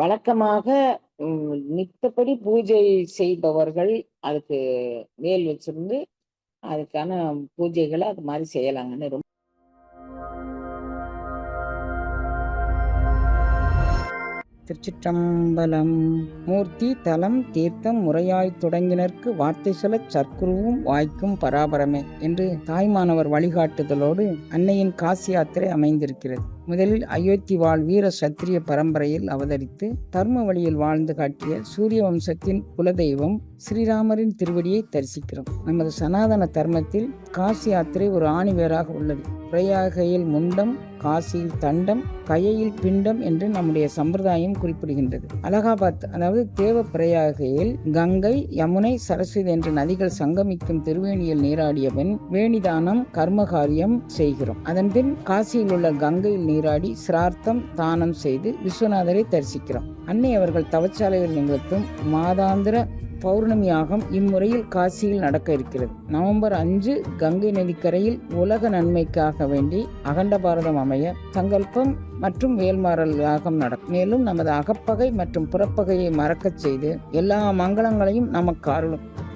வழக்கமாக ம், நித்தப்படி பூஜை செய்பவர்கள் அதுக்கு வேல் வச்சிருந்து அதுக்கான பூஜைகளை அது மாதிரி செய்யலாங்கன்னு ரொம்ப திருச்சிற்றம்பலம் மூர்த்தி தலம் தீர்த்தம் முறையாய் தொடங்கினர்க்கு வார்த்தை சொல்லச் சற்குருவும் வாய்க்கும் பராபரமே என்று தாய்மானவர் வழிகாட்டுதலோடு அன்னையின் காசி யாத்திரை அமைந்திருக்கிறது. முதலில் அயோத்தி வாழ் வீர சத்திரிய பரம்பரையில் அவதரித்து தர்ம வழியில் வாழ்ந்து காட்டிய சூரிய வம்சத்தின் குலதெய்வம் ஸ்ரீராமரின் திருவடியை தரிசிக்கிறோம். நமது சனாதன தர்மத்தில் காசி யாத்திரை ஒரு ஆணிவேராக உள்ளது. பிரயாகையில் முண்டம் காசியில் தண்டம் கையில் பிண்டம் என்று நம்முடைய சம்பிரதாயம் குறிப்பிடுகின்றது. அலகாபாத் அதாவது தேவ பிரயாகையில் கங்கை யமுனை சரஸ்வதி என்ற நதிகள் சங்கமிக்கும் திருவேணியில் நீராடிய பின் வேணிதானம் கர்மகாரியம் செய்கிறோம். அதன்பின் காசியில் உள்ள கங்கையில் நீராடி சிரார்த்தம் தானம் செய்து விஸ்வநாதரை தரிசிக்கிறோம். அன்னை அவர்கள் தவச்சாலையில் நிகழ்த்தும் மாதாந்திர பௌர்ணமி யாகம் இம்முறையில் காசியில் நடக்க இருக்கிறது. நவம்பர் அஞ்சு கங்கை நதிக்கரையில் உலக நன்மைக்காக வேண்டி அகண்ட பாரதம் அமைய சங்கல்பம் மற்றும் வேல்மாறல் யாகம் நடக்கும். மேலும் நமது அகப்பகை மற்றும் புறப்பகையை மறக்கச் செய்து எல்லா மங்களங்களையும் நமக்கு அருளும்.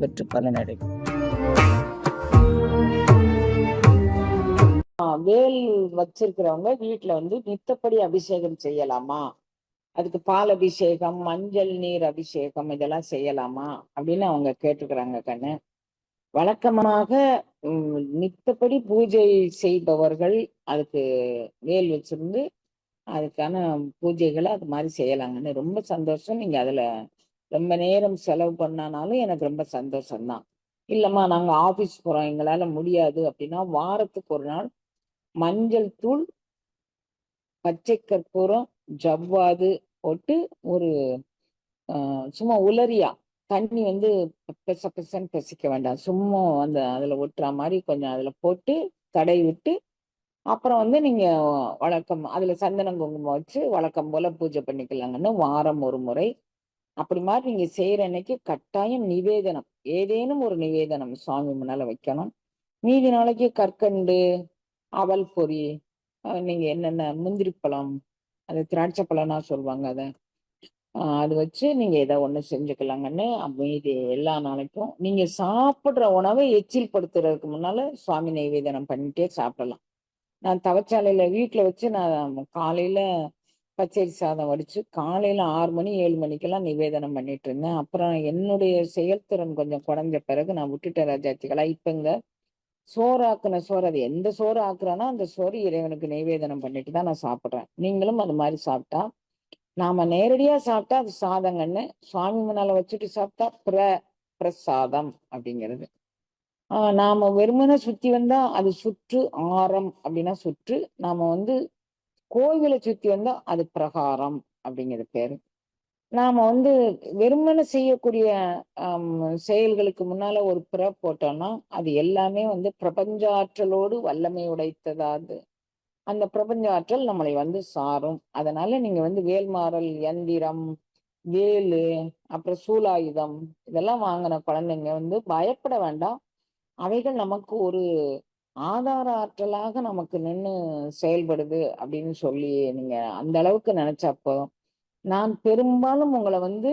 பெற்று பலனடையும் வேல் வச்சிருக்கிறவங்க வீட்டுல வந்து நித்தப்படி அபிஷேகம் செய்யலாமா? அதுக்கு பால் அபிஷேகம் மஞ்சள் நீர் அபிஷேகம் இதெல்லாம் செய்யலாமா? அப்படின்னு அவங்க கேட்டுக்கிறாங்க கண்ணு. வழக்கமாக ம், நித்தப்படி பூஜை செய்பவர்கள் அதுக்கு வேல் வச்சிருந்து அதுக்கான பூஜைகளை அது மாதிரி செய்யலாங்கன்னு ரொம்ப சந்தோஷம். நீங்க அதுல ரொம்ப நேரம் செலவு பண்ணானாலும் எனக்கு ரொம்ப சந்தோஷம்தான். இல்லம்மா நாங்க ஆபீஸ் போறோம் எங்களால முடியாது அப்படின்னா வாரத்துக்கு ஒரு நாள் மஞ்சள் தூள் பச்சை கற்பூரம் ஜவ்வாது போட்டு ஒரு சும்மா உலரியா தண்ணி வந்து பெச பெசன்னு பெசிக்க வேண்டாம். சும்மா அந்த அதுல ஒட்டுற மாதிரி கொஞ்சம் அதுல போட்டு தடை விட்டு அப்புறம் வந்து நீங்க வழக்கம் அதுல சந்தனம் குங்குமம் வச்சு வழக்கம் போல பூஜை பண்ணிக்கலாங்கன்னு வாரம் ஒரு முறை அப்படி மாதிரி நீங்க செய்யற அன்னைக்கு கட்டாயம் நிவேதனம். ஏதேனும் ஒரு நிவேதனம் சுவாமி முன்னால வைக்கணும். மீதி நாளைக்கு கற்கண்டு அவல் பொரி நீங்க என்னென்ன முந்திரி பழம் அது திராட்சை பழம்னா சொல்லுவாங்க அதை. அது வச்சு நீங்க ஏதோ ஒண்ணு செஞ்சுக்கலாங்கன்னு மீதி எல்லா நாளைக்கும் நீங்க சாப்பிடுற உணவை எச்சில் படுத்துறதுக்கு முன்னால சுவாமி நைவேதனம் பண்ணிட்டே சாப்பிடலாம். நான் தவச்சாலையில வீட்டுல வச்சு நான் காலையில பச்சரி சாதம் வடிச்சு காலையில ஆறு மணி ஏழு மணிக்கெல்லாம் நிவேதனம் பண்ணிட்டு இருந்தேன் அப்புறம் என்னுடைய செயல்திறன் கொஞ்சம் குறைஞ்ச பிறகு நான் விட்டுட்டேன் ராஜாச்சிகளா இப்பங்க சோறு ஆக்குன சோறு அது எந்த சோறு ஆக்குறானோ அந்த சோறு இறைவனுக்கு நிவேதனம் பண்ணிட்டு தான் நான் சாப்பிட்றேன். நீங்களும் அது மாதிரி சாப்பிட்டா நாம நேரடியா சாப்பிட்டா அது சாதங்கன்னு சுவாமி முன்னால வச்சுட்டு சாப்பிட்டா பிர பிரசாதம் அப்படிங்கிறது. ஆஹ் நாம வெறுமனே சுத்தி வந்தா அது சுற்று ஆரம் அப்படின்னா சுற்று. நாம வந்து கோவிலை சுத்தி வந்தா அது பிரகாரம் அப்படிங்கிறது பேரு. நாம வந்து வெறுமனை செய்யக்கூடிய செயல்களுக்கு முன்னால ஒரு பிற போட்டோம்னா அது எல்லாமே வந்து பிரபஞ்ச ஆற்றலோடு வல்லமை உடைத்ததாது அந்த பிரபஞ்ச ஆற்றல் நம்மளை வந்து சாரும். அதனால நீங்க வந்து வேல்மாறல் யந்திரம் வேலு அப்புறம் சூலாயுதம் இதெல்லாம் வாங்கின குழந்தைங்க வந்து பயப்பட வேண்டாம். அவைகள் நமக்கு ஒரு ஆதார ஆற்றலாக நமக்கு நின்று செயல்படுது அப்படின்னு சொல்லி நீங்க அந்த அளவுக்கு நினைச்சப்போ நான் பெரும்பாலும் உங்களை வந்து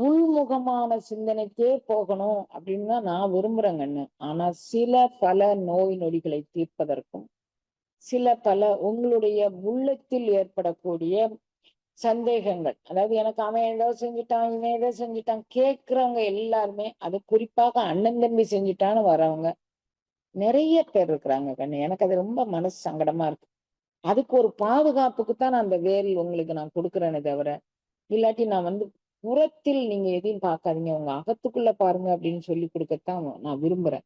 உள்முகமான சிந்தனைக்கே போகணும் அப்படின்னு தான் நான் விரும்புறேங்கன்னு ஆனா சில பல நோய் நொடிகளை தீர்ப்பதற்கும் சில பல உங்களுடைய உள்ளத்தில் ஏற்படக்கூடிய சந்தேகங்கள் அதாவது எனக்கு அவன் ஏதோ செஞ்சுட்டான் இவன் ஏதோ செஞ்சுட்டான் கேட்கிறவங்க எல்லாருமே அது குறிப்பாக அண்ணன் தம்பி செஞ்சுட்டான்னு வரவங்க நிறைய பேர் இருக்கிறாங்க கண்ணு. எனக்கு அது ரொம்ப மனசு சங்கடமா இருக்கு. அதுக்கு ஒரு பாதுகாப்புக்கு தான் நான் அந்த வேல் உங்களுக்கு நான் கொடுக்குறேனே தவிர இல்லாட்டி நான் வந்து புறத்தில் நீங்க எதையும் பார்க்காதீங்க. உங்க அகத்துக்குள்ள பாருங்க அப்படின்னு சொல்லி கொடுக்கத்தான் நான் விரும்புறேன்.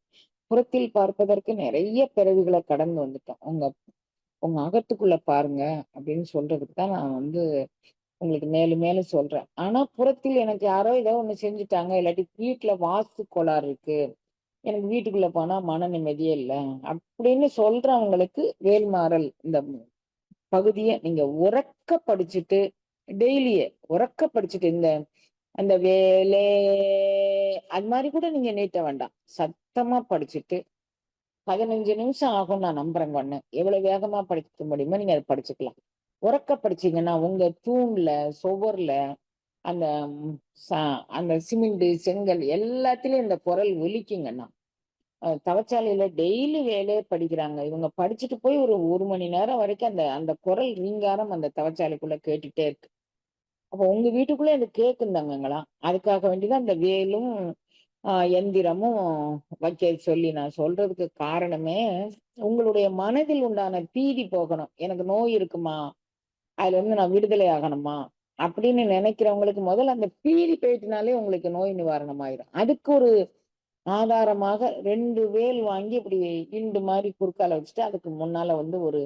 புறத்தில் பார்ப்பதற்கு நிறைய பிறவிகளை கடந்து வந்துட்டோம். உங்க உங்க அகத்துக்குள்ள பாருங்க அப்படின்னு சொல்றதுக்கு தான் நான் வந்து உங்களுக்கு மேலும் மேலும் சொல்றேன். ஆனா புறத்தில் எனக்கு யாரோ ஏதோ ஒண்ணு செஞ்சுட்டாங்க. இல்லாட்டி வீட்டுல வாஸ்து கோளாறு இருக்கு. எனக்கு வீட்டுக்குள்ள போனா மன நிம்மதியே இல்லை. அப்படின்னு சொல்றவங்களுக்கு வேல்மாறல் இந்த பகுதியை நீங்க உறக்க படிச்சுட்டு டெய்லியே உறக்க படிச்சுட்டு இந்த அந்த வேலை அது மாதிரி கூட நீங்க நீட்ட வேண்டாம். சத்தமா படிச்சுட்டு பதினஞ்சு நிமிஷம் ஆகும் நான் நம்புறேன் ஒண்ணு எவ்வளவு வேகமா படிக்க முடியுமோ நீங்க அதை படிச்சுக்கலாம். உறக்க படிச்சீங்கன்னா உங்க தூண்ல சுவர்ல அந்த அந்த சிமெண்ட் செங்கல் எல்லாத்துலயும் இந்த குரல் ஒலிக்குங்கண்ணா தவச்சாலையில டெய்லி வேலையே படிக்கிறாங்க. இவங்க படிச்சுட்டு போய் ஒரு ஒரு மணி நேரம் வரைக்கும் அந்த அந்த குரல் ரீங்காரம் அந்த தவச்சாலைக்குள்ள கேட்டுட்டே இருக்கு. அப்போ உங்க வீட்டுக்குள்ள அது கேக்குந்தாங்கங்களா அதுக்காக வேண்டிதான் அந்த வேலும் எந்திரமும் வைக்க சொல்லி நான் சொல்றதுக்கு காரணமே உங்களுடைய மனதில் உண்டான பீதி போகணும். எனக்கு நோய் இருக்குமா? அதுல இருந்து நான் விடுதலை ஆகணுமா? அப்படின்னு நினைக்கிறவங்களுக்கு முதல்ல அந்த பீடி போயிட்டுனாலே உங்களுக்கு நோய் நிவாரணம் ஆயிடும் அதுக்கு ஒரு ஆதாரமாக ரெண்டு வேல் வாங்கி இப்படி இண்டு மாதிரி குறுக்கால வச்சுட்டு அதுக்கு முன்னால வந்து ஒரு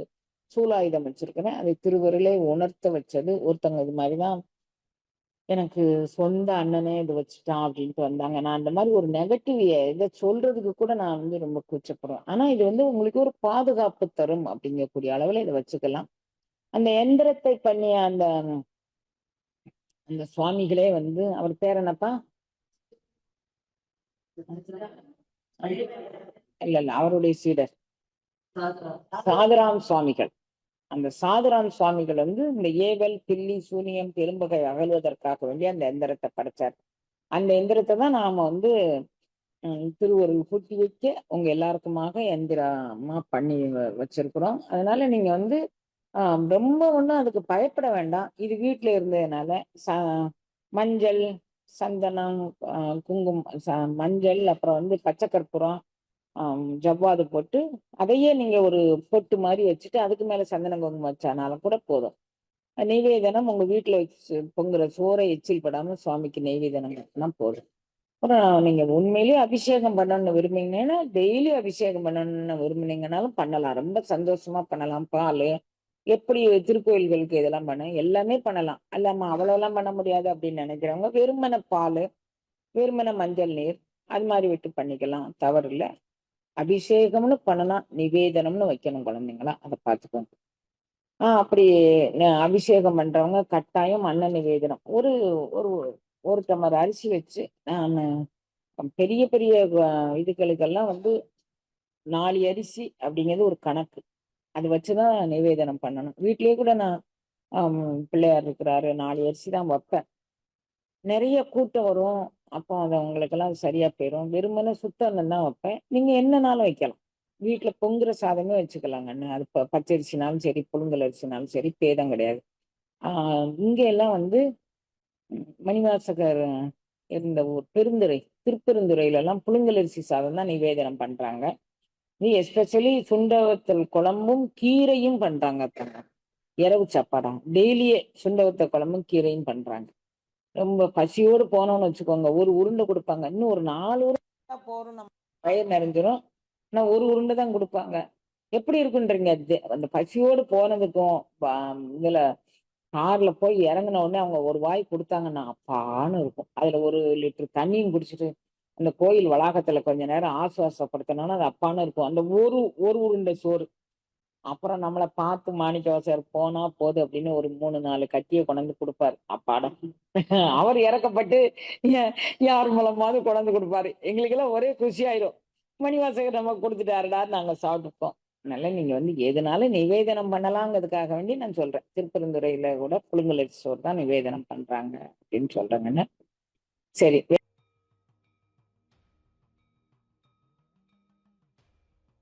சூலாயுதம் வச்சிருக்கிறேன். அதை திருவருளே உணர்த்த வச்சது ஒருத்தவங்க இது மாதிரிதான் எனக்கு சொந்த அண்ணனே இது வச்சுட்டான் அப்படின்ட்டு வந்தாங்க. நான் அந்த மாதிரி ஒரு நெகட்டிவ் இதை சொல்றதுக்கு கூட நான் வந்து ரொம்ப கூச்சப்படுவேன். ஆனா இது வந்து உங்களுக்கு ஒரு பாதுகாப்பு தரும் அப்படிங்கக்கூடிய அளவுல இதை வச்சுக்கலாம். அந்த எந்திரத்தை பண்ணிய அந்த அந்த சுவாமிகளே வந்து அவர் பேர் என்னப்பா? இல்ல இல்ல அவருடைய சீடர். சாதுராம் சுவாமிகள். அந்த சாதுராம் சுவாமிகள் வந்து இந்த ஏவல் பில்லி சூனியம் பெரும்பகை அகழ்வதற்காக வேண்டி அந்த எந்திரத்தை படைச்சார். அந்த எந்திரத்தை தான் நாம வந்து திருவருள் பூட்டி வைக்க உங்க எல்லாருக்குமாக எந்திரமா பண்ணி வ- வச்சிருக்கிறோம். அதனால நீங்க வந்து ரொம்ப ஒன்றும் அதுக்கு பயப்பட வேண்டாம். இது வீட்டில் இருந்ததுனால ச மஞ்சள் சந்தனம் குங்குமம் ச- மஞ்சள் அப்புறம் வந்து பச்சை கற்பூரம் ஜவ்வாது போட்டு அதையே நீங்கள் ஒரு பொட்டு மாதிரி வச்சுட்டு அதுக்கு மேலே சந்தன குங்குமம் வச்சானாலும் கூட போதும். நெய்வேதனம் உங்கள் வீட்டில் வச்சு பொங்குற சோறை எச்சில் படாமல் சுவாமிக்கு நெய்வேதனம் பண்ணா போதும். அப்புறம் நீங்கள் உண்மையிலேயே அபிஷேகம் பண்ணணும்னு விரும்பினீங்கன்னா டெய்லி அபிஷேகம் பண்ணணும்னு விரும்பினீங்கனாலும் பண்ணலாம். ரொம்ப சந்தோஷமா பண்ணலாம். பால் எப்படி திருக்கோயில்களுக்கு இதெல்லாம் பண்ண எல்லாமே பண்ணலாம். அல்லாம அவ்வளோலாம் பண்ண முடியாது அப்படின்னு நினைக்கிறவங்க வெறுமன பால் வெறுமன மஞ்சள் நீர் அது மாதிரி விட்டு பண்ணிக்கலாம். தவறு இல்லை. அபிஷேகம்னு பண்ணலாம் நிவேதனம்னு வைக்கணும் குழந்தைங்களா? அதை பார்த்துக்கோங்க. ஆஹ் அப்படி அபிஷேகம் பண்றவங்க கட்டாயம் அன்ன நிவேதனம். ஒரு ஒரு ஒரு டம்ளர் அரிசி வச்சு நான் பெரிய பெரிய இதுகளுக்கெல்லாம் வந்து நாலு அரிசி அப்படிங்கிறது ஒரு கணக்கு. அது வச்சுதான் நிவேதனம் பண்ணணும். வீட்லயே கூட நான் பிள்ளையார் இருக்கிறாரு நாலு அரிசி தான் வைப்பேன். நிறைய கூட்டம் வரும். அப்போ அது அவங்களுக்கெல்லாம் சரியா போயிடும் வெறுமனே சுத்தம் தான் வைப்பேன். நீங்க என்னனாலும் வைக்கலாம். வீட்டுல பொங்குற சாதமே வச்சுக்கலாங்கன்னு அது ப- பச்சரிசினாலும் சரி புழுங்கல் அரிசினாலும் சரி பேதம் கிடையாது. ஆஹ் இங்க எல்லாம் வந்து மணிவாசகர் இருந்த ஊர் பெருந்துறை திருப்பெருந்துறையில எல்லாம் புழுங்கல் அரிசி சாதம் தான் நிவேதனம் பண்றாங்க. இது எஸ்பெஷலி சுண்டவத்தல் குழம்பும் கீரையும் பண்றாங்க அத்தனை. இரவு சாப்பாடா. டெய்லியே சுண்டவத்த குழம்பும் கீரையும் பண்றாங்க. ரொம்ப பசியோடு போனோம்னு வச்சுக்கோங்க. ஒரு உருண்டை கொடுப்பாங்க. இன்னும் ஒரு நாலு உருண்டை போறோம் நம்ம பயிர் நிறைஞ்சிரும். ஆனா ஒரு உருண்டை தான் கொடுப்பாங்க. எப்படி இருக்குன்றீங்க? அந்த பசியோடு போனதுக்கும் இதுல கார்ல போய் இறங்கின உடனே அவங்க ஒரு வாய் கொடுத்தாங்கன்னா அப்பான்னு இருக்கும். அதுல ஒரு லிட்டர் தண்ணியும் குடிச்சிட்டு அந்த கோயில் வளாகத்துல கொஞ்ச நேரம் ஆசுவாசப்படுத்தணும்னா அது அப்பான்னு இருக்கும். அந்த ஒரு ஒரு உருண்டை சோறு. அப்புறம் நம்மளை பார்த்து மாணிக்கவாசர் போனா போதும் அப்படின்னு ஒரு மூணு நாலு கட்டியை கொண்டாந்து கொடுப்பாரு. அப்பாடம் அவர் இறக்கப்பட்டு யார் மூலமாவது கொண்டாந்து கொடுப்பாரு. எங்களுக்கு எல்லாம் ஒரே குஷி ஆயிரும். மணிவாசகர் நம்ம கொடுத்துட்டாருடா நாங்க சாப்பிட்டுப்போம். அதனால நீங்க வந்து எதுனாலும் நிவேதனம் பண்ணலாங்கிறதுக்காக வேண்டி நான் சொல்றேன். திருப்பெருந்துறையில கூட புழுங்கலரிசி சோறு தான் நிவேதனம் பண்றாங்க அப்படின்னு சொல்றாங்கன்னு. சரி